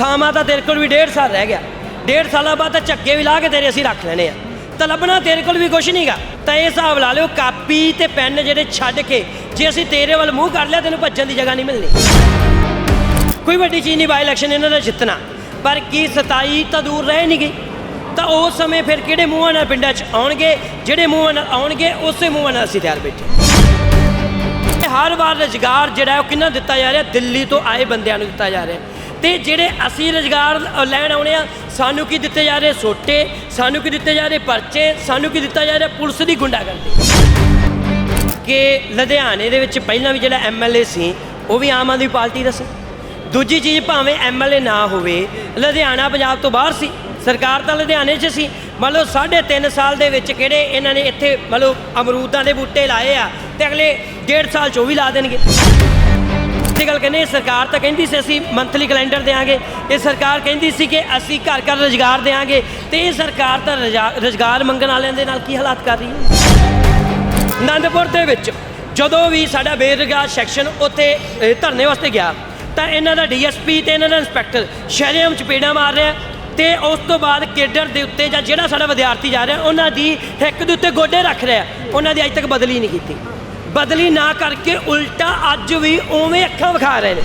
ਸਾਮਾ ਤਾਂ ਤੇਰੇ ਕੋਲ ਵੀ ਡੇਢ ਸਾਲ ਰਹਿ ਗਿਆ। ਡੇਢ ਸਾਲਾਂ ਬਾਅਦ ਤਾਂ ਝੱਗੇ ਵੀ ਲਾ ਕੇ ਤੇਰੇ ਅਸੀਂ ਰੱਖ ਲੈਣੇ ਆ। ਤਾਂ ਲੱਭਣਾ ਤੇਰੇ ਕੋਲ ਵੀ ਕੁਝ ਨਹੀਂਗਾ ਤਾਂ ਇਹ ਹਿਸਾਬ ਲਾ ਲਿਓ, ਕਾਪੀ ਤੇ ਪੈਨ ਜਿਹੜੇ ਛੱਡ ਕੇ ਜੇ ਅਸੀਂ ਤੇਰੇ ਵੱਲ ਮੂੰਹ ਕਰ ਲਿਆ, ਤੈਨੂੰ ਭੱਜਣ ਦੀ ਜਗ੍ਹਾ ਨਹੀਂ ਮਿਲਣੀ। ਕੋਈ ਵੱਡੀ ਚੀਜ਼ ਨਹੀਂ ਬਾਈ ਇਲੈਕਸ਼ਨ ਇਹਨਾਂ ਦਾ ਜਿੱਤਣਾ। ਪਰ ਕੀ 27 ਤਾਂ ਦੂਰ ਰਹਿ ਨਹੀਂ ਗਈ। ਤਾਂ ਉਸ ਸਮੇਂ ਫਿਰ ਕਿਹੜੇ ਮੂੰਹਾਂ ਨਾਲ ਪਿੰਡਾਂ 'ਚ ਆਉਣਗੇ? ਜਿਹੜੇ ਮੂੰਹਾਂ ਨਾਲ ਆਉਣਗੇ, ਉਸੇ ਮੂੰਹਾਂ ਨਾਲ ਅਸੀਂ ਤਿਆਰ ਬੈਠੇ। ਤੇ ਹਰ ਵਾਰ ਰੁਜ਼ਗਾਰ ਜਿਹੜਾ ਉਹ ਕਿੰਨਾ ਦਿੱਤਾ ਜਾ ਰਿਹਾ? ਦਿੱਲੀ ਤੋਂ ਆਏ ਬੰਦਿਆਂ ਨੂੰ ਦਿੱਤਾ ਜਾ ਰਿਹਾ। ਤੇ ਜਿਹੜੇ ਅਸੀਂ ਰੁਜ਼ਗਾਰ ਲੈਣ ਆਉਣੇ ਆ, ਸਾਨੂੰ ਕੀ ਦਿੱਤੇ ਜਾ ਰਹੇ ਸੋਟੇ, ਸਾਨੂੰ ਕੀ ਦਿੱਤੇ ਜਾ ਰਹੇ ਪਰਚੇ, ਸਾਨੂੰ ਕੀ ਦਿੱਤਾ ਜਾ ਰਿਹਾ ਪੁਲਿਸ ਦੀ ਗੁੰਡਾਗਰਦੀ? ਕਿ ਲੁਧਿਆਣੇ ਦੇ ਵਿੱਚ ਪਹਿਲਾਂ ਵੀ ਜਿਹੜਾ ਐਮਐਲਏ ਸੀ, ਉਹ ਵੀ ਆਮ ਆਦਮੀ ਪਾਰਟੀ ਦਾ ਸੀ। ਦੂਜੀ ਚੀਜ਼ ਭਾਵੇਂ ਐਮਐਲਏ ਨਾ ਹੋਵੇ, ਲੁਧਿਆਣਾ ਪੰਜਾਬ ਤੋਂ ਬਾਹਰ ਸੀ। ਸਰਕਾਰ ਤਾਂ ਲੁਧਿਆਣੇ 'ਚ ਸੀ। ਮੰਨ ਲਓ ਸਾਢੇ ਤਿੰਨ ਸਾਲ ਦੇ ਵਿੱਚ ਕਿਹੜੇ ਇਹਨਾਂ ਨੇ ਇੱਥੇ ਮੰਨ ਲਓ ਅਮਰੂਦਾਂ ਦੇ ਬੂਟੇ ਲਾਏ ਆ ਤੇ ਅਗਲੇ ਡੇਢ ਸਾਲ 'ਚ ਉਹ ਵੀ ਲਾ ਦੇਣਗੇ। ਇਹ ਗੱਲ ਕਹਿੰਦੇ ਸਰਕਾਰ ਤਾਂ ਕਹਿੰਦੀ ਸੀ ਅਸੀਂ ਮੰਥਲੀ ਕੈਲੰਡਰ ਦੇਾਂਗੇ ਇਹ ਸਰਕਾਰ ਕਹਿੰਦੀ ਸੀ ਕਿ ਅਸੀਂ ਘਰ ਘਰ ਰੁਜ਼ਗਾਰ ਦੇਾਂਗੇ ਤੇ ਇਹ ਸਰਕਾਰ ਤਾਂ ਰੁਜ਼ਾ- ਰੁਜ਼ਗਾਰ ਮੰਗਣ ਵਾਲਿਆਂ ਦੇ ਨਾਲ ਕੀ ਹਾਲਾਤ ਕਰ ਰਹੀ ਹੈ? ਆਨੰਦਪੁਰ ਦੇ ਵਿੱਚ ਜਦੋਂ ਵੀ ਸਾਡਾ ਬੇਰੁਜ਼ਗਾਰ ਸੈਕਸ਼ਨ ਉੱਥੇ ਧਰਨੇ ਵਾਸਤੇ ਗਿਆ, ਤਾਂ ਇਹਨਾਂ ਦਾ ਡੀਐਸਪੀ ਤੇ ਇਹਨਾਂ ਦਾ ਇੰਸਪੈਕਟਰ ਸ਼ਹਿਰਿਆਂ ਵਿੱਚ ਚਪੇੜਾਂ ਮਾਰ ਰਿਹਾ, ਤੇ ਉਸ ਤੋਂ ਬਾਅਦ ਕੇਡਰ ਦੇ ਉੱਤੇ ਜਾਂ ਜਿਹੜਾ ਸਾਡਾ ਵਿਦਿਆਰਥੀ ਜਾ ਰਿਹਾ, ਉਹਨਾਂ ਦੀ ਹਿੱਕ ਦੇ ਉੱਤੇ ਗੋਡੇ ਰੱਖ ਰਿਹਾ, ਉਹਨਾਂ ਦੀ ਅਜੇ ਤੱਕ ਬਦਲੀ ਨਹੀਂ ਕੀਤੀ। ਬਦਲੀ ਨਾ ਕਰਕੇ ਉਲਟਾ ਅੱਜ ਵੀ ਉਵੇਂ ਅੱਖਾਂ ਵਿਖਾ ਰਹੇ ਨੇ।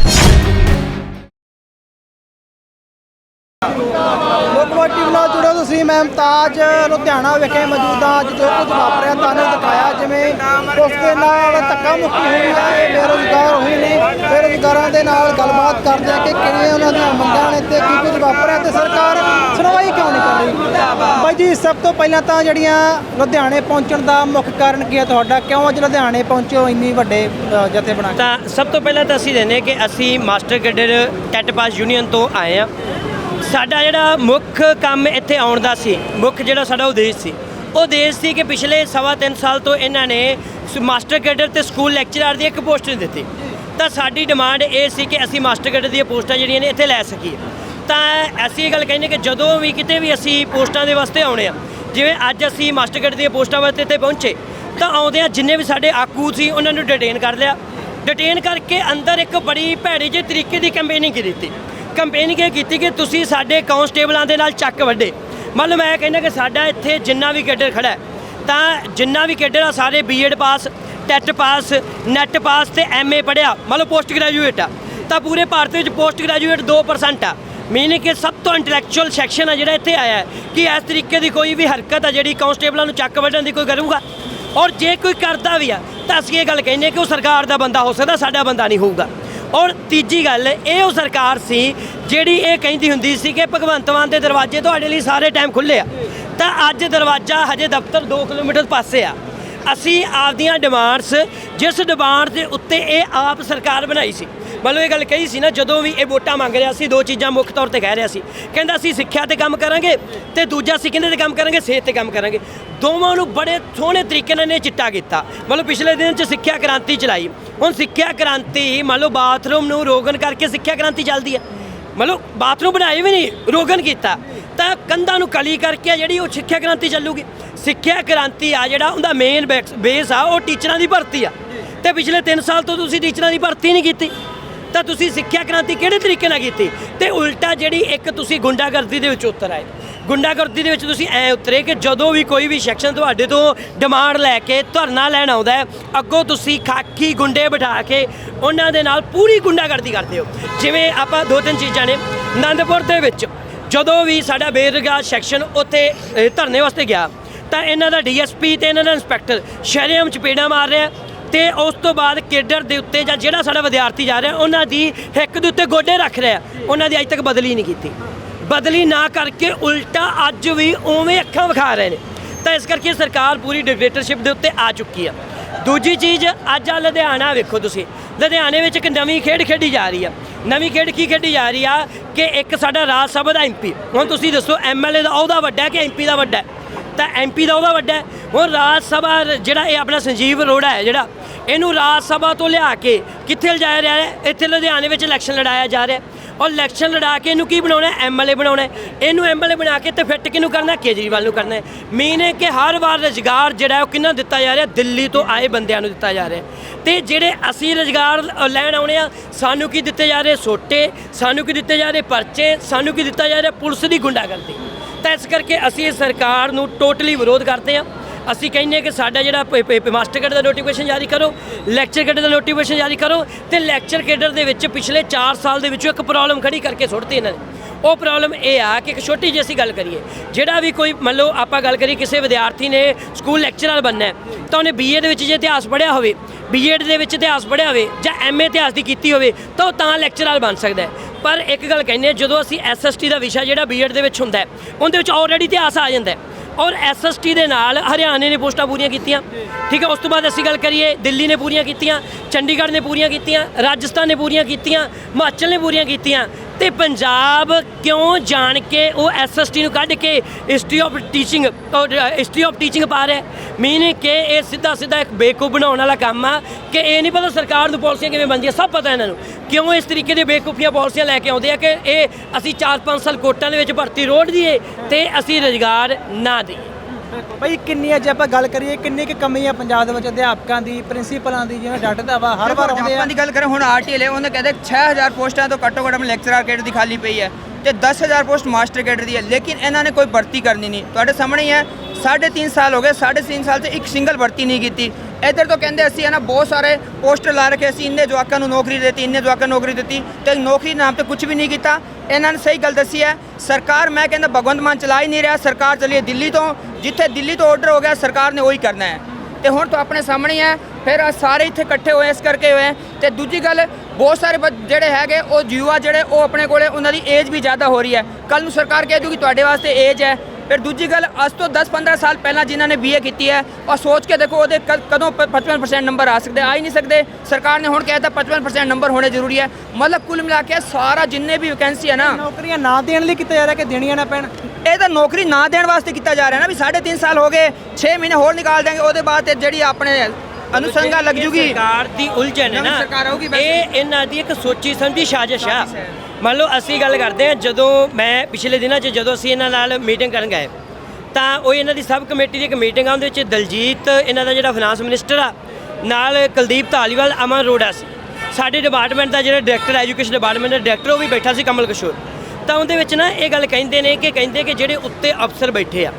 ਮੁੱਖ ਨਾਲ ਜੁੜੇ ਤੁਸੀਂ ਮੈਂ ਮੁਮਤਾਜ ਲੁਧਿਆਣਾ ਵਿਖੇ ਮੌਜੂਦ ਹਾਂ ਅੱਜ ਜੋ ਕੁਝ ਵਾਪਰਿਆ ਤੁਹਾਨੂੰ ਦਿਖਾਇਆ ਜਿਵੇਂ ਉਸ ਦੇ ਨਾਲ ਧੱਕਾ ਮੁੱਕੀ ਹੋਈ ਹੈ ਇਹ ਹੋਏ ਨੇ। ਬੇਰੁਜ਼ਗਾਰਾਂ ਦੇ ਨਾਲ ਗੱਲਬਾਤ ਕਰਦੇ ਆ ਕਿ ਕਿਵੇਂ ਉਹਨਾਂ ਦੀਆਂ ਮੰਗਾਂ ਨੇ ਤੇ ਕੀ ਕੁਝ ਵਾਪਰਿਆ ਤੇ ਸਰਕਾਰ ਸੁਣਵਾਈ ਕਿਉਂ ਨਹੀਂ ਕਰ ਰਹੀ? ਬਾਈ ਜੀ ਸਭ ਤੋਂ ਪਹਿਲਾਂ ਤਾਂ ਜਿਹੜੀਆਂ ਲੁਧਿਆਣੇ ਪਹੁੰਚਣ ਦਾ ਮੁੱਖ ਕਾਰਨ ਕੀ ਹੈ ਤੁਹਾਡਾ? ਕਿਉਂ ਅੱਜ ਲੁਧਿਆਣੇ ਪਹੁੰਚੇ ਹੋ ਇੰਨੀ ਵੱਡੇ ਅ, ਜਥੇ ਬਣਾ ਤਾਂ ਸਭ ਤੋਂ ਪਹਿਲਾਂ ਤਾਂ ਅਸੀਂ ਦਿੰਦੇ ਕਿ ਅਸੀਂ master cadre TET pass union ਤੋਂ ਆਏ ਆ ਸਾਡਾ ਜਿਹੜਾ ਮੁੱਖ ਕੰਮ ਇੱਥੇ ਆਉਣ ਦਾ ਸੀ, ਮੁੱਖ ਜਿਹੜਾ ਸਾਡਾ ਉਦੇਸ਼ ਸੀ। ਉਹ ਉਦੇਸ਼ ਸੀ ਕਿ ਪਿਛਲੇ ਸਵਾ ਤਿੰਨ ਸਾਲ ਤੋਂ ਇਹਨਾਂ ਨੇ ਸ- ਮਾਸਟਰ ਕੈਡਰ ਤੇ ਸਕੂਲ ਲੈਕਚਰਰ ਦੀ ਇੱਕ ਪੋਸਟ ਨਹੀਂ ਦਿੱਤੀ। ਤਾਂ ਸਾਡੀ ਡਿਮਾਂਡ ਇਹ ਸੀ ਕਿ ਅਸੀਂ ਮਾਸਟਰ ਕੈਡਰ ਦੀਆਂ ਪੋਸਟਾਂ ਜਿਹੜੀਆਂ ਨੇ ਇੱਥੇ ਲੈ ਸਕੀਏ। ਤਾਂ ਅਸੀਂ ਇਹ ਗੱਲ ਕਹਿੰਦੇ ਕਿ ਜਦੋਂ ਵੀ ਕਿਤੇ ਵੀ ਅਸੀਂ ਪੋਸਟਾਂ ਦੇ ਵਾਸਤੇ ਆਉਣੇ ਆ, ਜਿਵੇਂ ਅੱਜ ਅਸੀਂ ਮਾਸਟਰ ਕੈਡਰ ਦੀਆਂ ਪੋਸਟਾਂ ਵਾਸਤੇ ਇੱਥੇ ਪਹੁੰਚੇ, ਤਾਂ ਆਉਂਦਿਆਂ ਜਿੰਨੇ ਵੀ ਸਾਡੇ ਆਕੂ ਸੀ, ਉਹਨਾਂ ਨੂੰ ਡਿਟੇਨ ਕਰ ਲਿਆ। ਡਿਟੇਨ ਕਰਕੇ ਅੰਦਰ ਇੱਕ ਬੜੀ ਭੈੜੀ ਜਿਹੀ ਤਰੀਕੇ ਦੀ ਕੰਪੇਨਿੰਗ ਕੀਤੀ। ਕੰਪੇਨਿੰਗ ਇਹ ਕੀਤੀ ਕਿ ਤੁਸੀਂ ਸਾਡੇ ਕਾਂਸਟੇਬਲਾਂ ਦੇ ਨਾਲ ਚੱਕ ਵੱਡੇ। ਮੰਨ ਲਓ ਮੈਂ ਕਹਿੰਦਾ ਕਿ ਸਾਡਾ ਇੱਥੇ ਜਿੰਨਾ ਵੀ ਕੈਡਰ ਖੜਾ ਹੈ, ਤਾਂ ਜਿੰਨਾ ਵੀ ਕੈਡਰ ਆ, ਸਾਰੇ BEd pass TET pass NET pass ਤੇ ਐਮਏ ਪੜਿਆ ਮੰਨ ਲਓ ਪੋਸਟ ਗ੍ਰੈਜੂਏਟ ਆ। ਤਾਂ ਪੂਰੇ ਭਾਰਤ ਵਿੱਚ ਪੋਸਟ ਗ੍ਰੈਜੂਏਟ 2% ਆ। ਮੀਨਿੰਗ ਕਿ ਸਭ ਤੋਂ ਇੰਟੈਲੈਕਚੁਅਲ ਸੈਕਸ਼ਨ ਆ ਜਿਹੜਾ ਇੱਥੇ ਆਇਆ ਹੈ ਕਿ ਇਸ ਤਰੀਕੇ ਦੀ ਕੋਈ ਵੀ ਹਰਕਤ ਆ ਜਿਹੜੀ ਕਾਂਸਟੇਬਲਾਂ ਨੂੰ ਚੱਕ ਵੱਢਣ ਦੀ ਕੋਈ ਕਰੂਗਾ। ਔਰ ਜੇ ਕੋਈ ਕਰਦਾ ਵੀ ਆ, ਤਾਂ ਅਸੀਂ ਇਹ ਗੱਲ ਕਹਿੰਦੇ ਕਿ ਉਹ ਸਰਕਾਰ ਦਾ ਬੰਦਾ ਹੋ ਸਕਦਾ, ਸਾਡਾ ਬੰਦਾ ਨਹੀਂ ਹੋਊਗਾ। ਔਰ ਤੀਜੀ ਗੱਲ, ਇਹ ਉਹ ਸਰਕਾਰ ਸੀ ਜਿਹੜੀ ਇਹ ਕਹਿੰਦੀ ਹੁੰਦੀ ਸੀ ਕਿ ਭਗਵੰਤ ਮਾਨ ਦੇ ਦਰਵਾਜ਼ੇ ਤੁਹਾਡੇ ਲਈ ਸਾਰੇ ਟਾਈਮ ਖੁੱਲੇ ਆ। ਤਾਂ ਅੱਜ ਦਰਵਾਜ਼ਾ ਹਜੇ ਦਫ਼ਤਰ 2 ਕਿਲੋਮੀਟਰ ਪਾਸੇ ਆ। ਅਸੀਂ ਆਪਦੀਆਂ ਡਿਮਾਂਡਸ ਜਿਸ ਡਿਮਾਂਡ ਦੇ ਉੱਤੇ ਇਹ ਆਪ ਸਰਕਾਰ ਬਣਾਈ ਸੀ। ਮਤਲਬ ਇਹ ਗੱਲ ਕਹੀ ਸੀ ਨਾ, ਜਦੋਂ ਵੀ ਇਹ ਵੋਟਾਂ ਮੰਗ ਰਿਹਾ ਸੀ, ਦੋ ਚੀਜ਼ਾਂ ਮੁੱਖ ਤੌਰ ਤੇ ਕਹਿ ਰਿਹਾ ਸੀ। ਕਹਿੰਦਾ ਅਸੀਂ ਸਿੱਖਿਆ ਤੇ ਕੰਮ ਕਰਾਂਗੇ ਤੇ ਦੂਜਾ ਅਸੀਂ ਕਿਹਦੇ ਤੇ ਕੰਮ ਕਰਾਂਗੇ, ਸਿਹਤ ਤੇ ਕੰਮ ਕਰਾਂਗੇ। ਦੋਵਾਂ ਨੂੰ ਬੜੇ ਸੋਹਣੇ ਤਰੀਕੇ ਨਾਲ ਇਹਨੇ ਚਿੱਟਾ ਕੀਤਾ। ਮਤਲਬ ਪਿਛਲੇ ਦਿਨ ਚ ਸਿੱਖਿਆ ਕ੍ਰਾਂਤੀ ਚਲਾਈ। ਹੁਣ ਸਿੱਖਿਆ ਕ੍ਰਾਂਤੀ, ਮੰਨ ਲਓ ਬਾਥਰੂਮ ਨੂੰ ਰੋਗਨ ਕਰਕੇ ਸਿੱਖਿਆ ਕ੍ਰਾਂਤੀ ਚੱਲਦੀ ਹੈ। ਮਤਲਬ ਬਾਥਰੂਮ ਬਣਾਏ ਵੀ ਨਹੀਂ, ਰੋਗਨ ਕੀਤਾ। ਤਾਂ ਕੰਧਾਂ ਨੂੰ ਕਲੀ ਕਰਕੇ ਆ ਜਿਹੜੀ ਉਹ ਸਿੱਖਿਆ ਕ੍ਰਾਂਤੀ ਚੱਲੂਗੀ। ਸਿੱਖਿਆ ਕ੍ਰਾਂਤੀ ਆ ਜਿਹੜਾ ਉਹਦਾ ਮੇਨ ਬੇਸ ਆ, ਉਹ ਟੀਚਰਾਂ ਦੀ ਭਰਤੀ ਆ। ਤੇ ਪਿਛਲੇ 3 ਸਾਲ ਤੋਂ ਤੁਸੀਂ ਟੀਚਰਾਂ ਦੀ ਭਰਤੀ ਨਹੀਂ ਕੀਤੀ। ਤਾਂ ਤੁਸੀਂ ਸਿੱਖਿਆ ਕ੍ਰਾਂਤੀ ਕਿਹੜੇ ਤਰੀਕੇ ਨਾਲ ਕੀਤੀ? ਤੇ ਉਲਟਾ ਜਿਹੜੀ ਇੱਕ ਤੁਸੀਂ ਗੁੰਡਾਗਰਦੀ ਦੇ ਵਿੱਚ ਉਤਰ ਆਏ। ਗੁੰਡਾਗਰਦੀ ਦੇ ਵਿੱਚ ਤੁਸੀਂ ਐ ਉਤਰੇ ਕਿ ਜਦੋਂ ਵੀ ਕੋਈ ਵੀ ਸੈਕਸ਼ਨ ਤੁਹਾਡੇ ਤੋਂ ਡਿਮਾਂਡ ਲੈ ਕੇ ਧਰਨਾ ਲੈਣ ਆਉਂਦਾ ਹੈ, ਅੱਗੋਂ ਤੁਸੀਂ ਖਾਕੀ ਗੁੰਡੇ ਬਿਠਾ ਕੇ ਉਹਨਾਂ ਦੇ ਨਾਲ ਪੂਰੀ ਗੁੰਡਾਗਰਦੀ ਕਰਦੇ ਹੋ। ਜਿਵੇਂ ਆਪਾਂ ਦੋ ਤਿੰਨ ਚੀਜ਼ਾਂ ਨੇ। ਆਨੰਦਪੁਰ ਦੇ ਵਿੱਚ ਜਦੋਂ ਵੀ ਸਾਡਾ ਬੇਰੁਜ਼ਗਾਰ ਸੈਕਸ਼ਨ ਉੱਥੇ ਧਰਨੇ ਵਾਸਤੇ ਗਿਆ, ਤਾਂ ਇਹਨਾਂ ਦਾ ਡੀਐਸਪੀ ਤੇ ਇਹਨਾਂ ਦਾ ਇੰਸਪੈਕਟਰ ਸ਼ਹਿਰਿਆਂ ਵਿੱਚ ਚਪੇੜਾਂ ਮਾਰ ਰਿਹਾ। ਤੇ ਉਸ ਤੋਂ ਬਾਅਦ ਕੇਡਰ ਦੇ ਉੱਤੇ ਜਾਂ ਜਿਹੜਾ ਸਾਡਾ ਵਿਦਿਆਰਥੀ ਜਾ ਰਿਹਾ, ਉਹਨਾਂ ਦੀ ਹਿੱਕ ਦੇ ਉੱਤੇ ਗੋਡੇ ਰੱਖ ਰਿਹਾ। ਉਹਨਾਂ ਦੀ ਅਜੇ ਤੱਕ ਬਦਲੀ ਨਹੀਂ ਕੀਤੀ। ਬਦਲੀ ਨਾ ਕਰਕੇ ਉਲਟਾ ਅੱਜ ਵੀ ਉਵੇਂ ਅੱਖਾਂ ਵਿਖਾ ਰਹੇ ਨੇ। ਤਾਂ ਇਸ ਕਰਕੇ ਸਰਕਾਰ ਪੂਰੀ ਡਿਕਟੇਟਰਸ਼ਿਪ ਦੇ ਉੱਤੇ ਆ ਚੁੱਕੀ ਆ। ਦੂਜੀ ਚੀਜ਼, ਅੱਜ ਆ ਲੁਧਿਆਣਾ ਵੇਖੋ ਤੁਸੀਂ। ਲੁਧਿਆਣੇ ਵਿੱਚ ਇੱਕ ਨਵੀਂ ਖੇਡ ਖੇਡੀ ਜਾ ਰਹੀ ਆ। ਨਵੀਂ ਖੇਡ ਕੀ ਖੇਡੀ ਜਾ ਰਹੀ ਆ ਕਿ ਇੱਕ ਸਾਡਾ ਰਾਜ ਸਭਾ ਦਾ ਐਮਪੀ ਹੁਣ ਤੁਸੀਂ ਦੱਸੋ ਐਮਐਲਏ ਦਾ ਉਹਦਾ ਵੱਡਾ ਹੈ ਕਿ ਐਮਪੀ ਦਾ ਵੱਡਾ ਹੈ? ਤਾਂ ਐਮਪੀ ਦਾ ਉਹਦਾ ਵੱਡਾ ਹੁਣ ਰਾਜ ਸਭਾ ਜਿਹੜਾ ਇਹ ਆਪਣਾ ਸੰਜੀਵ ਅਰੋੜਾ ਹੈ ਜਿਹੜਾ, ਇਹਨੂੰ ਰਾਜ ਸਭਾ ਤੋਂ ਲਿਆ ਕੇ ਕਿੱਥੇ ਲਿਜਾਇਆ ਜਾ ਰਿਹਾ ਇੱਥੇ ਲੁਧਿਆਣੇ ਵਿੱਚ ਇਲੈਕਸ਼ਨ ਲੜਾਇਆ ਜਾ ਰਿਹਾ ਔਰ ਇਲੈਕਸ਼ਨ ਲੜਾ ਕੇ ਇਹਨੂੰ ਕੀ ਬਣਾਉਣਾ ਐਮਐਲਏ ਬਣਾਉਣਾ ਹੈ। ਇਹਨੂੰ ਐਮਐਲਏ ਬਣਾ ਕੇ ਤੇ ਫਿੱਟ ਕਿਹਨੂੰ ਕਰਨਾ ਕੇਜਰੀਵਾਲ ਨੂੰ ਕਰਨਾ ਮੀਨ ਹੈ ਕਿ ਹਰ ਵਾਰ ਰੁਜ਼ਗਾਰ ਜਿਹੜਾ ਉਹ ਕਿੰਨਾ ਦਿੱਤਾ ਜਾ ਰਿਹਾ? ਦਿੱਲੀ ਤੋਂ ਆਏ ਬੰਦਿਆਂ ਨੂੰ ਦਿੱਤਾ ਜਾ ਰਿਹਾ ਤੇ ਜਿਹੜੇ ਅਸੀਂ ਰੁਜ਼ਗਾਰ ਲੈਣ ਆਉਣੇ ਆ, ਸਾਨੂੰ ਕੀ ਦਿੱਤੇ ਜਾ ਰਹੇ? ਸੋਟੇ, ਸਾਨੂੰ ਕੀ ਦਿੱਤੇ ਜਾ ਰਹੇ? ਪਰਚੇ, ਸਾਨੂੰ ਕੀ ਦਿੱਤਾ ਜਾ ਰਿਹਾ? ਪੁਲਿਸ ਦੀ ਗੁੰਡਾਗਰਦੀ। ਤਾਂ ਇਸ ਕਰਕੇ ਅਸੀਂ ਇਸ ਸਰਕਾਰ ਨੂੰ ਟੋਟਲੀ ਵਿਰੋਧ ਕਰਦੇ ਹਾਂ। ਅਸੀਂ ਕਹਿੰਦੇ ਹਾਂ ਕਿ ਸਾਡਾ ਜਿਹੜਾ ਪ- ਪ- ਮਾਸਟਰ ਕੇਡਰ ਦਾ ਨੋਟੀਫਿਕੇਸ਼ਨ ਜਾਰੀ ਕਰੋ ਲੈਕਚਰ ਕੇਡਰ ਦਾ ਨੋਟੀਫਿਕੇਸ਼ਨ ਜਾਰੀ ਕਰੋ ਤੇ ਲੈਕਚਰ ਕੇਡਰ ਦੇ ਵਿੱਚ ਪਿਛਲੇ 4 ਸਾਲ ਦੇ ਵਿੱਚੋਂ ਇੱਕ ਪ੍ਰੋਬਲਮ ਖੜੀ ਕਰਕੇ ਸੁੱਟਤੀ ਇਹਨਾਂ ਨੇ। ਉਹ ਪ੍ਰੋਬਲਮ ਇਹ ਆ ਕਿ ਇੱਕ ਛੋਟੀ ਜਿਹੀ ਅਸੀਂ ਗੱਲ ਕਰੀਏ, ਜਿਹੜਾ ਵੀ ਕੋਈ ਮੰਨ ਲਓ ਆਪਾਂ ਗੱਲ ਕਰੀਏ ਕਿਸੇ ਵਿਦਿਆਰਥੀ ਨੇ ਸਕੂਲ ਲੈਕਚਰਰ ਬਣਨਾ ਤਾਂ ਉਹਨੇ ਬੀਏ ਦੇ ਵਿੱਚ ਜੇ ਇਤਿਹਾਸ ਪੜ੍ਹਿਆ ਹੋਵੇ ਬੀਐਡ ਦੇ ਵਿੱਚ ਇਤਿਹਾਸ ਪੜ੍ਹਿਆ ਹੋਵੇ ਜਾਂ ਐਮਏ ਇਤਿਹਾਸ ਦੀ ਕੀਤੀ ਹੋਵੇ, ਤਾਂ ਉਹ ਤਾਂ ਲੈਕਚਰਰ ਬਣ ਸਕਦਾ ਪਰ ਇੱਕ ਗੱਲ ਕਹਿੰਦੇ ਹਾਂ ਜਦੋਂ ਅਸੀਂ ਐਸਐਸਟੀ ਦਾ ਵਿਸ਼ਾ ਜਿਹੜਾ ਬੀਐਡ ਦੇ ਵਿੱਚ ਹੁੰਦਾ ਹੈ, ਉਹਦੇ ਵਿੱਚ ਆਲਰੇਡੀ ਇਤਿਹਾਸ ਆ ਜਾਂਦਾ ਹੈ। ਔਰ ਐਸਐਸਟੀ ਦੇ ਨਾਲ ਹਰਿਆਣੇ ਨੇ ਪੋਸਟਾਂ ਪੂਰੀਆਂ ਕੀਤੀਆਂ, ਠੀਕ ਹੈ, ਉਸ ਤੋਂ ਬਾਅਦ ਅਸੀਂ ਗੱਲ ਕਰੀਏ, ਦਿੱਲੀ ਨੇ ਪੂਰੀਆਂ ਕੀਤੀਆਂ, ਚੰਡੀਗੜ੍ਹ ਨੇ ਪੂਰੀਆਂ ਕੀਤੀਆਂ, ਰਾਜਸਥਾਨ ਨੇ ਪੂਰੀਆਂ ਕੀਤੀਆਂ, ਹਿਮਾਚਲ ਨੇ ਪੂਰੀਆਂ ਕੀਤੀਆਂ, ਤੇ ਪੰਜਾਬ ਕਿਉਂ ਜਾਣ ਕੇ ਉਹ ਐਸਐਸਟੀ ਨੂੰ ਕੱਢ ਕੇ history of teaching history of teaching ਪਾ ਰਿਹਾ ਮੀਨਿੰਗ ਕਿ ਇਹ ਸਿੱਧਾ ਸਿੱਧਾ ਇੱਕ ਬੇਕੂਫ ਬਣਾਉਣ ਵਾਲਾ ਕੰਮ ਆ, ਕਿ ਇਹ ਨਹੀਂ ਪਤਾ ਸਰਕਾਰ ਨੂੰ ਪਾਲਿਸੀਆਂ ਕਿਵੇਂ ਬਣਦੀਆਂ, ਸਭ ਪਤਾ ਇਹਨਾਂ ਨੂੰ। ਕਿਉਂ ਇਸ ਤਰੀਕੇ ਦੇ ਬੇਕੂਫੀਆਂ ਪਾਲਿਸੀਆਂ ਲੈ ਕੇ ਆਉਂਦੇ ਆ ਕਿ ਇਹ ਅਸੀਂ 4-5 ਸਾਲ ਕੋਟਾਂ ਦੇ ਵਿੱਚ ਭਰਤੀ ਰੋੜ ਦਈਏ ਤੇ ਅਸੀਂ ਰੁਜ਼ਗਾਰ ਨਾ ਦਈਏ? ਭਾਈ ਕਿੰਨੀ ਅੱਜ ਆਪਾਂ ਗੱਲ ਕਰੀਏ ਕਿੰਨੀ ਕਿ ਕਮੀ ਆ ਪੰਜਾਬ ਦੇ ਵਿੱਚ ਅਧਿਆਪਕਾਂ ਦੀ ਪ੍ਰਿੰਸੀਪਲਾਂ ਦੀ ਜਿਵੇਂ ਡਾਟਾ ਦਾ ਵਾ ਹਰ ਵਾਰ ਆਉਂਦੇ ਆ। ਆਪਾਂ ਦੀ ਗੱਲ ਕਰਾਂ ਹੁਣ ਆਰਟੀਐਲ ਹੈ ਉਹਨੇ ਕਹਿੰਦੇ 6000 ਪੋਸਟਾਂ ਤੋਂ ਘੱਟੋ ਘੱਟ ਲੈਕਚਰਰ ਕੈਡਰ ਦੀ ਖਾਲੀ ਪਈ ਹੈ ਤੇ 10000 ਪੋਸਟ ਮਾਸਟਰ ਕੈਡਰ ਦੀ ਹੈ ਲੇਕਿਨ ਇਹਨਾਂ ਨੇ ਕੋਈ ਭਰਤੀ ਕਰਨੀ ਨਹੀਂ। ਤੁਹਾਡੇ ਸਾਹਮਣੇ ਹੀ ਹੈ ਸਾਢੇ ਤਿੰਨ ਸਾਲ ਹੋ ਗਏ ਸਾਢੇ ਤਿੰਨ ਸਾਲ 'ਚ ਇੱਕ ਸਿੰਗਲ ਭਰਤੀ ਨਹੀਂ ਕੀਤੀ। ਇੱਧਰ ਤੋਂ ਕਹਿੰਦੇ ਅਸੀਂ ਹੈ ਨਾ ਬਹੁਤ ਸਾਰੇ ਪੋਸਟਰ ਲਾ ਰੱਖੇ, ਅਸੀਂ ਇੰਨੇ ਜਵਾਕਾਂ ਨੂੰ ਨੌਕਰੀ ਦਿੱਤੀ, ਇੰਨੇ ਜਵਾਕਾਂ ਨੂੰ ਨੌਕਰੀ ਦਿੱਤੀ ਤੇ ਨੌਕਰੀ ਨਾਮ ਤੇ ਕੁਝ ਵੀ ਨਹੀਂ ਕੀਤਾ। ਇਹਨਾਂ ਨੇ ਸਹੀ ਗੱਲ ਦੱਸੀ ਹੈ, ਸਰਕਾਰ ਮੈਂ ਕਹਿੰਦਾ ਭਗਵੰਤ ਮਾਨ ਚਲਾ ਹੀ ਨਹੀਂ ਰਿਹਾ, ਸਰਕਾਰ ਚੱਲੀ ਦਿੱਲੀ ਤੋਂ, ਜਿੱਥੇ ਦਿੱਲੀ ਤੋਂ ਆਰਡਰ ਹੋ ਗਿਆ, ਸਰਕਾਰ ਨੇ ਉਹੀ ਕਰਨਾ ਹੈ। ਤੇ ਹੁਣ ਤਾਂ ਆਪਣੇ ਸਾਹਮਣੇ ਹੈ ਫਿਰ ਆਹ ਸਾਰੇ ਇੱਥੇ ਇਕੱਠੇ ਹੋਏ, ਇਸ ਕਰਕੇ ਹੋਏ। ਹੈ। ਤੇ ਦੂਜੀ ਗੱਲ, ਬਹੁਤ ਸਾਰੇ ਬੱਚ- ਜਿਹੜੇ ਹੈਗੇ, ਉਹ ਯੁਵਾ ਜਿਹੜੇ, ਉਹ ਆਪਣੇ ਕੋਲੇ, ਉਹਨਾਂ ਦੀ ਏਜ ਵੀ ਜ਼ਿਆਦਾ ਹੋ ਰਹੀ ਹੈ। ਕੱਲ ਨੂੰ ਸਰਕਾਰ ਕਹਿ ਦੂਗੀ ਤੁਹਾਡੇ ਵਾਸਤੇ ਏਜ ਹੈ। ਫਿਰ ਦੂਜੀ ਗੱਲ ਅੱਜ ਤੋਂ 10-15 ਸਾਲ ਪਹਿਲਾਂ ਜਿਨ੍ਹਾਂ ਨੇ ਬੀਏ ਕੀਤੀ ਹੈ ਉਹ ਸੋਚ ਕੇ ਦੇਖੋ ਉਹਦੇ ਕਦ- ਕਦੋਂ ਪ- 55% ਨੰਬਰ ਆ ਸਕਦੇ ਆ ਹੀ ਨਹੀਂ ਸਕਦੇ। ਸਰਕਾਰ ਨੇ ਹੁਣ ਕਹਿਤਾ 55% ਨੰਬਰ ਹੋਣੇ ਜ਼ਰੂਰੀ ਹੈ। ਮਤਲਬ ਕੁੱਲ ਮਿਲਾ ਕੇ ਸਾਰਾ ਜਿੰਨੇ ਵੀ ਵੈਕੈਂਸੀ ਹੈ ਨਾ ਨੌਕਰੀਆਂ ਨਾ ਦੇਣ ਲਈ ਕੀਤਾ ਜਾ ਰਿਹਾ ਕਿ ਦੇਣੀਆਂ ਨਾ ਪੈਣ? ਇਹ ਤਾਂ ਨੌਕਰੀ ਨਾ ਦੇਣ ਵਾਸਤੇ ਕੀਤਾ ਜਾ ਰਿਹਾ ਨਾ ਵੀ 3.5 ਸਾਲ ਹੋ ਗਏ 6 ਮਹੀਨੇ ਹੋਰ ਨਿਕਾਲ ਦਾਂਗੇ ਉਹਦੇ ਬਾਅਦ ਤੇ ਜਿਹੜੀ ਆਪਣੇ ਅਨੁਸੰਘਾ ਲੱਗ ਜੂਗੀ। ਸਰਕਾਰ ਦੀ ਉਲਝਣ ਹੈ ਨਾ। ਇਹ ਇਹਨਾਂ ਦੀ ਇੱਕ ਸੋਚੀ ਸਮਝੀ ਸਾਜ਼ਿਸ਼ ਆ। ਸਾਜ਼ਿਸ਼ ਹੈ। ਮੰਨ ਲਓ ਅਸੀਂ ਗੱਲ ਕਰਦੇ ਹਾਂ, ਜਦੋਂ ਮੈਂ ਪਿਛਲੇ ਦਿਨਾਂ 'ਚ ਜਦੋਂ ਅਸੀਂ ਇਹਨਾਂ ਨਾਲ ਮੀਟਿੰਗ ਕਰਨ ਗਏ, ਤਾਂ ਉਹ ਇਹਨਾਂ ਦੀ ਸਬ ਕਮੇਟੀ ਦੀ ਇੱਕ ਮੀਟਿੰਗ ਆ, ਉਹਦੇ ਵਿੱਚ ਦਲਜੀਤ, ਇਹਨਾਂ ਦਾ ਜਿਹੜਾ ਫਾਈਨਾਂਸ ਮਿਨਿਸਟਰ ਆ, ਨਾਲ ਕੁਲਦੀਪ ਧਾਲੀਵਾਲ, ਅਮਨ ਅਰੋੜਾ ਸੀ। ਸਾਡੇ ਡਿਪਾਰਟਮੈਂਟ ਦਾ ਜਿਹੜਾ ਡਾਇਰੈਕਟਰ ਐਜੂਕੇਸ਼ਨ ਡਿਪਾਰਟਮੈਂਟ ਦਾ ਡਾਇਰੈਕਟਰ ਉਹ ਵੀ ਬੈਠਾ ਸੀ ਕਮਲ ਕਿਸ਼ੋਰ। ਤਾਂ ਉਹਦੇ ਵਿੱਚ ਨਾ ਇਹ ਗੱਲ ਕਹਿੰਦੇ ਨੇ ਕਿ ਕਹਿੰਦੇ ਕਿ ਜਿਹੜੇ ਉੱਤੇ ਅਫਸਰ ਬੈਠੇ ਆ,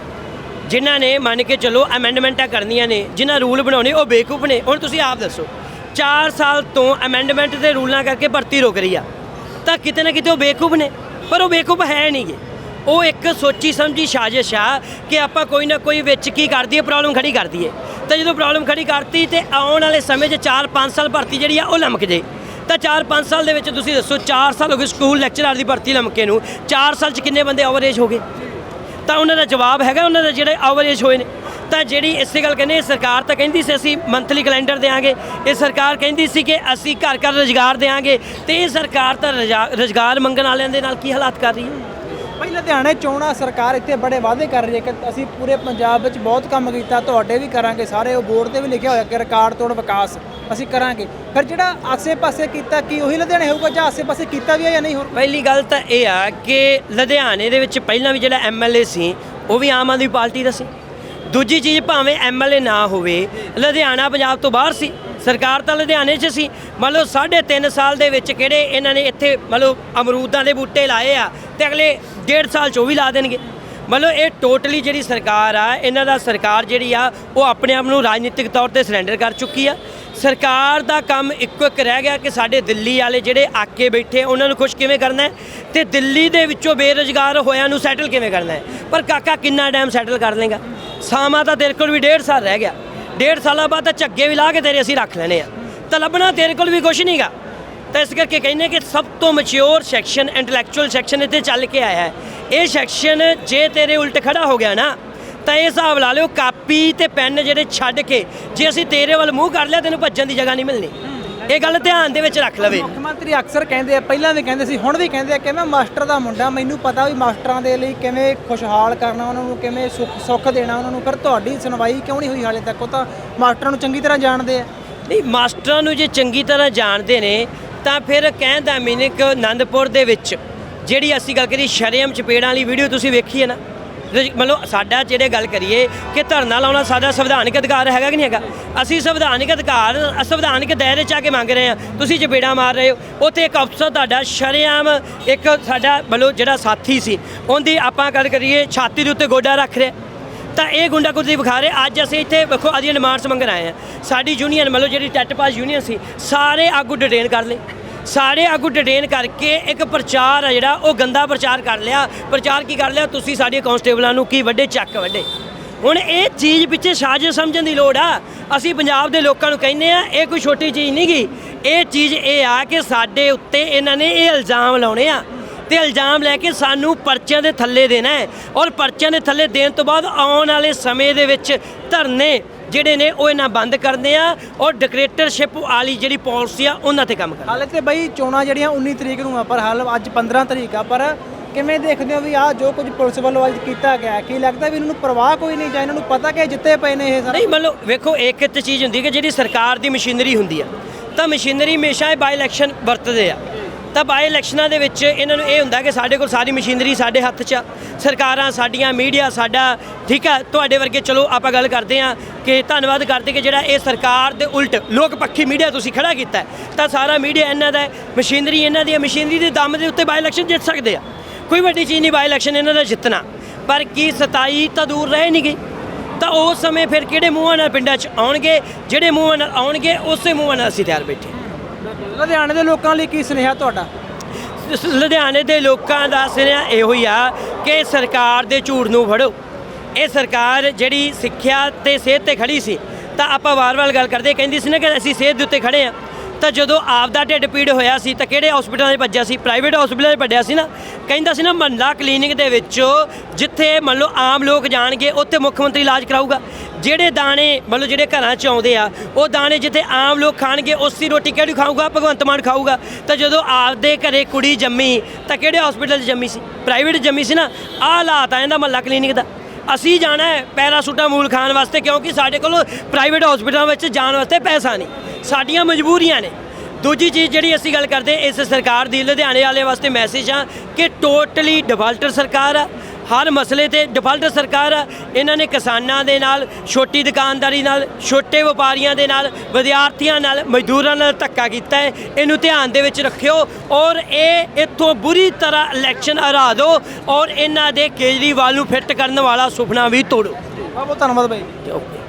ਜਿਨ੍ਹਾਂ ਨੇ ਮੰਨ ਕੇ ਚੱਲੋ ਅਮੈਂਡਮੈਂਟਾਂ ਕਰਨੀਆਂ ਨੇ, ਜਿਨ੍ਹਾਂ ਰੂਲ ਬਣਾਉਣੇ, ਉਹ ਬੇਕੂਫ ਨੇ। ਹੁਣ ਤੁਸੀਂ ਆਪ ਦੱਸੋ 4 ਸਾਲ ਤੋਂ ਅਮੈਂਡਮੈਂਟ ਦੇ ਰੂਲਾਂ ਕਰਕੇ ਭਰਤੀ ਰੁਕ ਰਹੀ ਆ। ਤਾਂ ਕਿਤੇ ਨਾ ਕਿਤੇ ਉਹ ਬੇਵਕੂਫ ਨੇ, ਪਰ ਉਹ ਬੇਵਕੂਫ ਹੈ ਨਹੀਂਗੇ। ਉਹ ਇੱਕ ਸੋਚੀ ਸਮਝੀ ਸਾਜ਼ਿਸ਼ ਆ ਕਿ ਆਪਾਂ ਕੋਈ ਨਾ ਕੋਈ ਵਿੱਚ ਕੀ ਕਰਦੀ ਹੈ ਪ੍ਰੋਬਲਮ ਖੜੀ ਕਰਦੀ ਹੈ। ਤਾਂ ਜਦੋਂ ਪ੍ਰੋਬਲਮ ਖੜੀ ਕਰਤੀ ਤੇ ਆਉਣ ਵਾਲੇ ਸਮੇਂ 'ਚ 4-5 ਸਾਲ ਭਰਤੀ ਜਿਹੜੀ ਆ, ਉਹ ਲਮਕ ਜੇ। ਤਾਂ 4-5 ਸਾਲ ਦੇ ਵਿੱਚ ਤੁਸੀਂ ਦੱਸੋ 4 ਸਾਲ ਹੋ ਗਏ ਸਕੂਲ ਲੈਕਚਰਰ ਦੀ ਭਰਤੀ ਲਮਕੇ ਨੂੰ। 4 ਸਾਲ 'ਚ ਕਿੰਨੇ ਬੰਦੇ ਓਵਰੇਜ ਹੋ ਗਏ? ਤਾਂ ਉਹਨਾਂ ਦਾ ਜਵਾਬ ਹੈਗਾ, ਉਹਨਾਂ ਦੇ ਜਿਹੜੇ ਓਵਰੇਜ ਹੋਏ ਨੇ। ਤਾਂ ਜਿਹੜੀ ਇਸੇ ਗੱਲ ਕਹਿੰਦੇ ਸਰਕਾਰ ਤਾਂ ਕਹਿੰਦੀ ਸੀ ਅਸੀਂ ਮੰਥਲੀ ਕੈਲੰਡਰ ਦੇਾਂਗੇ ਇਹ ਸਰਕਾਰ ਕਹਿੰਦੀ ਸੀ ਕਿ ਅਸੀਂ ਘਰ ਘਰ ਰੁਜ਼ਗਾਰ ਦੇਾਂਗੇ ਤੇ ਇਹ ਸਰਕਾਰ ਤਾਂ ਰੁਜ਼ਾ- ਰੁਜ਼ਗਾਰ ਮੰਗਣ ਵਾਲਿਆਂ ਦੇ ਨਾਲ ਕੀ ਹਾਲਾਤ ਕਰ ਰਹੀ ਹੈ? ਭਾਈ ਲੁਧਿਆਣੇ ਚੋਣਾਂ ਸਰਕਾਰ ਇੱਥੇ ਬੜੇ ਵਾਅਦੇ ਕਰ ਰਹੀ ਹੈ ਕਿ ਅਸੀਂ ਪੂਰੇ ਪੰਜਾਬ ਵਿੱਚ ਬਹੁਤ ਕੰਮ ਕੀਤਾ ਤੁਹਾਡੇ ਵੀ ਕਰਾਂਗੇ ਸਾਰੇ ਉਹ ਬੋਰਡ ਤੇ ਵੀ ਲਿਖਿਆ ਹੋਇਆ ਕਿ ਰਿਕਾਰਡ ਤੋੜ ਵਿਕਾਸ ਅਸੀਂ ਕਰਾਂਗੇ। ਫਿਰ ਜਿਹੜਾ ਆਸੇ-ਪਾਸੇ ਕੀਤਾ ਕੀ ਉਹੀ ਲੁਧਿਆਣੇ ਹੋਊਗਾ ਜਾਂ ਆਸੇ-ਪਾਸੇ ਕੀਤਾ ਵੀ ਹੈ ਜਾਂ ਨਹੀਂ ਹੋਰ? ਪਹਿਲੀ ਗੱਲ ਤਾਂ ਇਹ ਆ ਕਿ ਲੁਧਿਆਣੇ ਦੇ ਵਿੱਚ ਪਹਿਲਾਂ ਵੀ ਜਿਹੜਾ ਐਮਐਲਏ ਸੀ ਉਹ ਵੀ ਆਮ ਆਦਮੀ ਪਾਰਟੀ ਦਾ ਸੀ। ਦੂਜੀ ਚੀਜ਼ ਭਾਵੇਂ ਐਮਐਲਏ ਨਾ ਹੋਵੇ, ਲੁਧਿਆਣਾ, ਪੰਜਾਬ ਤੋਂ ਬਾਹਰ ਸੀ। ਸਰਕਾਰ ਤਾਂ ਲੁਧਿਆਣੇ 'ਚ ਸੀ। ਮੰਨ ਲਓ 3.5 ਸਾਲ ਦੇ ਵਿੱਚ ਕਿਹੜੇ ਇਹਨਾਂ ਨੇ ਇੱਥੇ ਮੰਨ ਲਓ ਅਮਰੂਦਾਂ ਦੇ ਬੂਟੇ ਲਾਏ ਆ ਤੇ ਅਗਲੇ 1.5 ਸਾਲ 'ਚ ਉਹ ਵੀ ਲਾ ਦੇਣਗੇ। ਮਤਲਬ ਇਹ ਟੋਟਲੀ ਜਿਹੜੀ ਸਰਕਾਰ ਆ, ਇਹਨਾਂ ਦਾ ਸਰਕਾਰ ਜਿਹੜੀ ਆ, ਉਹ ਆਪਣੇ ਆਪ ਨੂੰ ਰਾਜਨੀਤਿਕ ਤੌਰ ਤੇ ਸਰੈਂਡਰ ਕਰ ਚੁੱਕੀ ਆ। ਸਰਕਾਰ ਦਾ ਕੰਮ ਇੱਕੋ ਇੱਕ ਰਹਿ ਗਿਆ ਕਿ ਸਾਡੇ ਦਿੱਲੀ ਵਾਲੇ ਜਿਹੜੇ ਆਕੇ ਬੈਠੇ ਉਹਨਾਂ ਨੂੰ ਖੁਸ਼ ਕਿਵੇਂ ਕਰਨਾ ਹੈ? ਤੇ ਦਿੱਲੀ ਦੇ ਵਿੱਚੋਂ ਬੇਰੁਜ਼ਗਾਰ ਹੋਇਆਂ ਨੂੰ ਸੈਟਲ ਕਿਵੇਂ ਕਰਨਾ ਪਰ ਕਾਕਾ ਕਿੰਨਾ ਟਾਈਮ ਸੈਟਲ ਕਰ ਲੇਗਾ ਸਾਮਾ ਤਾਂ ਤੇਰੇ ਕੋਲ ਵੀ ਡੇਢ ਸਾਲ ਰਹਿ ਗਿਆ। ਡੇਢ ਸਾਲਾਂ ਬਾਅਦ ਤਾਂ ਝੱਗੇ ਵੀ ਲਾ ਕੇ ਤੇਰੇ ਅਸੀਂ ਰੱਖ ਲੈਣੇ ਆ। ਤਾਂ ਲੱਭਣਾ ਤੇਰੇ ਕੋਲ ਵੀ ਕੁਝ ਨਹੀਂਗਾ ਤਾਂ ਇਸ ਕਰਕੇ ਕਹਿੰਦੇ ਕਿ ਸਭ ਤੋਂ ਮੈਚੁਰ ਸੈਕਸ਼ਨ ਇੰਟੈਲੈਕਚੁਅਲ ਸੈਕਸ਼ਨ ਇੱਥੇ ਚੱਲ ਕੇ ਆਇਆ ਹੈ। ਇਹ ਸੈਕਸ਼ਨ ਜੇ ਤੇਰੇ ਉਲਟ ਖੜਾ ਹੋ ਗਿਆ ਨਾ, ਤਾਂ ਇਹ ਹਿਸਾਬ ਲਾ ਲਿਓ, ਕਾਪੀ ਤੇ ਪੈਨ ਜਿਹੜੇ ਛੱਡ ਕੇ ਜੇ ਅਸੀਂ ਤੇਰੇ ਵੱਲ ਮੂੰਹ ਕਰ ਲਿਆ, ਤੈਨੂੰ ਭੱਜਣ ਦੀ ਜਗ੍ਹਾ ਨਹੀਂ ਮਿਲਣੀ। ਇਹ ਗੱਲ ਧਿਆਨ ਦੇ ਵਿੱਚ ਰੱਖ ਲਵੇ। ਮੁੱਖ ਮੰਤਰੀ ਅਕਸਰ ਕਹਿੰਦੇ ਆ ਪਹਿਲਾਂ ਵੀ ਕਹਿੰਦੇ ਸੀ ਹੁਣ ਵੀ ਕਹਿੰਦੇ ਆ ਕਿ ਮੈਂ ਮਾਸਟਰ ਦਾ ਮੁੰਡਾ ਮੈਨੂੰ ਪਤਾ ਵੀ ਮਾਸਟਰਾਂ ਦੇ ਲਈ ਕਿਵੇਂ ਖੁਸ਼ਹਾਲ ਕਰਨਾ ਉਹਨਾਂ ਨੂੰ ਕਿਵੇਂ ਸੁੱਖ ਸੁੱਖ ਦੇਣਾ ਉਹਨਾਂ ਨੂੰ। ਫਿਰ ਤੁਹਾਡੀ ਸੁਣਵਾਈ ਕਿਉਂ ਨਹੀਂ ਹੋਈ ਹਾਲੇ ਤੱਕ? ਉਹ ਤਾਂ ਮਾਸਟਰਾਂ ਨੂੰ ਚੰਗੀ ਤਰ੍ਹਾਂ ਜਾਣਦੇ ਆ। ਨਹੀਂ ਮਾਸਟਰਾਂ ਨੂੰ ਜੇ ਚੰਗੀ ਤਰ੍ਹਾਂ ਜਾਣਦੇ ਨੇ ਤਾਂ ਫਿਰ ਕਹਿਣ ਦਾ ਮੀਨਿੰਗ ਆਨੰਦਪੁਰ ਦੇ ਵਿੱਚ ਜਿਹੜੀ ਅਸੀਂ ਗੱਲ ਕਰੀ ਸ਼ਰੇਆਮ ਚਪੇੜਾਂ ਵਾਲੀ ਵੀਡੀਓ ਤੁਸੀਂ ਵੇਖੀ ਹੈ ਨਾ? ਮਤਲਬ ਸਾਡਾ ਜਿਹੜੇ ਗੱਲ ਕਰੀਏ ਕਿ ਧਰਨਾ ਲਾਉਣਾ ਸਾਡਾ ਸੰਵਿਧਾਨਿਕ ਅਧਿਕਾਰ ਹੈਗਾ ਕਿ ਨਹੀਂ ਹੈਗਾ? ਅਸੀਂ ਸੰਵਿਧਾਨਿਕ ਅਧਿਕਾਰ ਸੰਵਿਧਾਨਿਕ ਦਾਇਰੇ 'ਚ ਆ ਕੇ ਮੰਗ ਰਹੇ ਹਾਂ। ਤੁਸੀਂ ਚਪੇੜਾਂ ਮਾਰ ਰਹੇ ਹੋ। ਉੱਥੇ ਇੱਕ ਅਫਸਰ ਤੁਹਾਡਾ ਸ਼ਰੇਆਮ ਇੱਕ ਸਾਡਾ ਮਤਲਬ ਜਿਹੜਾ ਸਾਥੀ ਸੀ, ਉਹਦੀ ਆਪਾਂ ਗੱਲ ਕਰੀਏ ਛਾਤੀ ਦੇ ਉੱਤੇ ਗੋਡਾ ਰੱਖ ਰਿਹਾ। ਤਾਂ ਇਹ ਗੁੰਡਾਗਰਦੀ ਵਿਖਾ ਰਹੇ। ਅੱਜ ਅਸੀਂ ਇੱਥੇ ਵੇਖੋ ਅਦੀਆਂ ਡਿਮਾਂਡਸ ਮੰਗਣ ਆਏ ਆ ਸਾਡੀ ਯੂਨੀਅਨ ਮਤਲਬ ਜਿਹੜੀ ਟੈਟ ਪਾਸ ਯੂਨੀਅਨ ਸੀ, ਸਾਰੇ ਆਗੂ ਡਿਟੇਨ ਕਰ ਲਏ। ਸਾਰੇ ਆਗੂ ਡਿਟੇਨ ਕਰਕੇ ਇੱਕ ਪ੍ਰਚਾਰ ਆ ਜਿਹੜਾ, ਉਹ ਗੰਦਾ ਪ੍ਰਚਾਰ ਕਰ ਲਿਆ। ਪ੍ਰਚਾਰ ਕੀ ਕਰ ਲਿਆ? ਤੁਸੀਂ ਸਾਡੇ ਕਾਂਸਟੇਬਲਾਂ ਨੂੰ ਕੀ ਵੱਡੇ? ਚੱਕ ਵੱਡੇ। ਹੁਣ ਇਹ ਚੀਜ਼ ਪਿੱਛੇ ਸਾਜ਼ਿਸ਼ ਸਮਝਣ ਦੀ ਲੋੜ ਆ। ਅਸੀਂ ਪੰਜਾਬ ਦੇ ਲੋਕਾਂ ਨੂੰ ਕਹਿੰਦੇ ਆ, ਇਹ ਕੋਈ ਛੋਟੀ ਚੀਜ਼ ਨਹੀਂ ਗੀ। ਇਹ ਚੀਜ਼ ਇਹ ਆ ਕਿ ਸਾਡੇ ਉੱਤੇ ਇਹਨਾਂ ਨੇ ਇਹ ਇਲਜ਼ਾਮ ਲਾਉਣੇ ਆ। ਤੇ ਇਲਜ਼ਾਮ ਲੈ ਕੇ ਸਾਨੂੰ ਪਰਚਿਆਂ ਦੇ ਥੱਲੇ ਦੇਣਾ ਹੈ। ਔਰ ਪਰਚਿਆਂ ਦੇ ਥੱਲੇ ਦੇਣ ਤੋਂ ਬਾਅਦ ਆਉਣ ਵਾਲੇ ਸਮੇਂ ਦੇ ਵਿੱਚ ਧਰਨੇ ਜਿਹੜੇ ਨੇ ਉਹ ਇਹਨਾਂ ਬੰਦ ਕਰਨੇ ਆ ਔਰ ਡਿਕਟੇਟਰਸ਼ਿਪ ਵਾਲੀ ਜਿਹੜੀ ਪਾਲਿਸੀ ਆ ਉਹਨਾਂ ਤੇ ਕੰਮ ਕਰਨਾ ਹਾਲੇ ਤੇ ਬਈ ਚੋਣਾਂ ਜਿਹੜੀਆਂ 19 ਤਰੀਕ ਨੂੰ ਆ ਪਰ ਹਾਲ ਅੱਜ 15 ਤਰੀਕ ਆ ਪਰ ਕਿਵੇਂ ਦੇਖਦੇ ਹੋ ਵੀ ਆ ਜੋ ਕੁਝ ਪੁਲਿਸ ਵੱਲੋਂ ਅੱਜ ਕੀਤਾ ਗਿਆ ਕੀ ਲੱਗਦਾ ਵੀ ਇਹਨਾਂ ਨੂੰ ਪਰਵਾਹ ਕੋਈ ਨਹੀਂ ਜਾਂ ਇਹਨਾਂ ਨੂੰ ਪਤਾ ਕਿ ਜਿੱਤੇ ਪਏ ਨੇ ਇਹ ਸਾਰਾ? ਨਹੀਂ ਮਤਲਬ ਵੇਖੋ ਇੱਕ ਤੇ ਚੀਜ਼ ਹੁੰਦੀ ਕਿ ਜਿਹੜੀ ਸਰਕਾਰ ਦੀ ਮਸ਼ੀਨਰੀ ਹੁੰਦੀ ਆ ਤਾਂ ਮਸ਼ੀਨਰੀ ਹਮੇਸ਼ਾ ਇਹ ਬਾਈ ਇਲੈਕਸ਼ਨ ਵਰਤਦੇ ਆ। ਤਾਂ ਬਾਏ ਇਲੈਕਸ਼ਨਾਂ ਦੇ ਵਿੱਚ ਇਹਨਾਂ ਨੂੰ ਇਹ ਹੁੰਦਾ ਕਿ ਸਾਡੇ ਕੋਲ ਸਾਰੀ ਮਸ਼ੀਨਰੀ ਸਾਡੇ ਹੱਥ 'ਚ ਆ। ਸਰਕਾਰਾਂ ਸਾਡੀਆਂ ਮੀਡੀਆ ਸਾਡਾ ਠੀਕ ਆ ਤੁਹਾਡੇ ਵਰਗੇ ਚਲੋ ਆਪਾਂ ਗੱਲ ਕਰਦੇ ਆ ਕਿ ਧੰਨਵਾਦ ਕਰਦੇ ਕਿ ਜਿਹੜਾ ਇਹ ਸਰਕਾਰ ਦੇ ਉਲਟ ਲੋਕ ਪੱਖੀ ਮੀਡੀਆ ਤੁਸੀਂ ਖੜਾ ਕੀਤਾ ਤਾਂ ਸਾਰਾ ਮੀਡੀਆ ਇਹਨਾਂ ਦਾ ਮਸ਼ੀਨਰੀ ਇਹਨਾਂ ਦੀ ਹੈ, ਮਸ਼ੀਨਰੀ ਦੇ ਦਮ ਦੇ ਉੱਤੇ ਬਾਏ ਇਲੈਕਸ਼ਨ ਜਿੱਤ ਸਕਦੇ ਆ। ਕੋਈ ਵੱਡੀ ਚੀਜ਼ ਨਹੀਂ ਬਾਈ ਇਲੈਕਸ਼ਨ ਇਹਨਾਂ ਦਾ ਜਿੱਤਣਾ। ਪਰ ਕੀ 27 ਤਾਂ ਦੂਰ ਰਹਿ ਨਹੀਂ ਗਈ ਤਾਂ ਉਸ ਸਮੇਂ ਫਿਰ ਕਿਹੜੇ ਮੂੰਹਾਂ ਨਾਲ ਪਿੰਡਾਂ 'ਚ ਆਉਣਗੇ? ਜਿਹੜੇ ਮੂੰਹਾਂ ਨਾਲ ਆਉਣਗੇ ਉਸੇ ਮੂੰਹਾਂ ਨਾਲ ਅਸੀਂ ਤਿਆਰ ਬੈਠੇ ਲੁਧਿਆਣੇ ਦੇ ਲੋਕਾਂ ਲਈ ਕੀ ਸੁਨੇਹਾ ਤੁਹਾਡਾ? ਲੁਧਿਆਣੇ ਦੇ ਲੋਕਾਂ ਦਾ ਸੁਨੇਹਾ ਇਹੋ ਹੀ ਆ ਕਿ ਸਰਕਾਰ ਦੇ ਝੂਠ ਨੂੰ ਫੜੋ। ਇਹ ਸਰਕਾਰ ਜਿਹੜੀ ਸਿੱਖਿਆ ਤੇ ਸਿਹਤ ਤੇ ਖੜੀ ਸੀ, ਤਾਂ ਆਪਾਂ ਵਾਰ-ਵਾਰ ਗੱਲ ਕਰਦੇ ਕਹਿੰਦੀ ਸੀ ਨਾ ਕਿ ਅਸੀਂ ਸਿਹਤ ਦੇ ਉੱਤੇ ਖੜੇ ਆ ਤਾਂ ਜਦੋਂ ਆਪ ਦਾ ਢਿੱਡ ਪੀੜ ਹੋਇਆ ਸੀ, ਤਾਂ ਕਿਹੜੇ ਹਸਪੀਟਲਾਂ 'ਚ ਭੱਜਿਆ ਸੀ? ਪ੍ਰਾਈਵੇਟ ਹਸਪੀਟਲਾਂ 'ਚ ਭੱਜਿਆ ਸੀ ਨਾ। ਕਹਿੰਦਾ ਸੀ ਨਾ, ਮਹੱਲਾ ਕਲੀਨਿਕ ਦੇ ਵਿੱਚ ਜਿੱਥੇ ਮੰਨ ਲਓ ਆਮ ਲੋਕ ਜਾਣਗੇ, ਉੱਥੇ ਮੁੱਖ ਮੰਤਰੀ ਇਲਾਜ ਕਰਾਊਗਾ। ਜਿਹੜੇ ਦਾਣੇ ਮਤਲਬ ਜਿਹੜੇ ਘਰਾਂ 'ਚ ਆਉਂਦੇ ਆ, ਉਹ ਦਾਣੇ ਜਿੱਥੇ ਆਮ ਲੋਕ ਖਾਣਗੇ ਉਸੇ ਰੋਟੀ ਕਿਹੜੀ ਖਾਊਗਾ? ਭਗਵੰਤ ਮਾਨ ਖਾਊਗਾ। ਤਾਂ ਜਦੋਂ ਆਪਦੇ ਘਰੇ ਕੁੜੀ ਜੰਮੀ, ਤਾਂ ਕਿਹੜੇ ਹਸਪੀਟਲ 'ਚ ਜੰਮੀ ਸੀ? ਪ੍ਰਾਈਵੇਟ ਜੰਮੀ ਸੀ ਨਾ, ਆਹ ਹਾਲਾਤ ਆ ਇਹਦਾ ਮਹੱਲਾ ਕਲੀਨਿਕ ਦਾ। ਅਸੀਂ ਜਾਣਾ ਹੈ ਪੈਰਾਸੂਟਾਮੋਲ ਖਾਣ ਵਾਸਤੇ, ਕਿਉਂਕਿ ਸਾਡੇ ਕੋਲ ਪ੍ਰਾਈਵੇਟ ਹਸਪੀਟਲਾਂ ਵਿੱਚ ਜਾਣ ਵਾਸਤੇ ਪੈਸਾ ਨਹੀਂ। ਸਾਡੀਆਂ ਮਜਬੂਰੀਆਂ ਨੇ। ਦੂਜੀ ਚੀਜ਼ ਜਿਹੜੀ ਅਸੀਂ ਗੱਲ ਕਰਦੇ, ਇਸ ਸਰਕਾਰ ਦੀ, ਲੁਧਿਆਣੇ ਵਾਲੇ ਵਾਸਤੇ ਮੈਸੇਜ ਆ ਕਿ ਟੋਟਲੀ ਡਿਫਾਲਟਰ ਸਰਕਾਰ ਆ। ਹਰ ਮਸਲੇ ਤੇ ਡਿਫਾਲਟਰ ਸਰਕਾਰ ਆ ਇਹਨਾਂ ਨੇ ਕਿਸਾਨਾਂ ਦੇ ਨਾਲ ਛੋਟੀ ਦੁਕਾਨਦਾਰੀ ਨਾਲ ਛੋਟੇ ਵਪਾਰੀਆਂ ਦੇ ਨਾਲ ਵਿਦਿਆਰਥੀਆਂ ਨਾਲ ਮਜ਼ਦੂਰਾਂ ਨਾਲ ਧੱਕਾ ਕੀਤਾ ਹੈ। ਇਹਨੂੰ ਧਿਆਨ ਦੇ ਵਿੱਚ ਰੱਖਿਓ ਔਰ ਇਹ ਇੱਥੋਂ ਬੁਰੀ ਤਰ੍ਹਾਂ ਇਲੈਕਸ਼ਨ ਹਰਾ ਦਿਓ ਔਰ ਇਹਨਾਂ ਦੇ ਕੇਜਰੀਵਾਲ ਨੂੰ ਫਿੱਟ ਕਰਨ ਵਾਲਾ ਸੁਪਨਾ ਵੀ ਤੋੜੋ। ਬਹੁਤ ਬਹੁਤ ਧੰਨਵਾਦ ਬਾਈ। ਓਕੇ।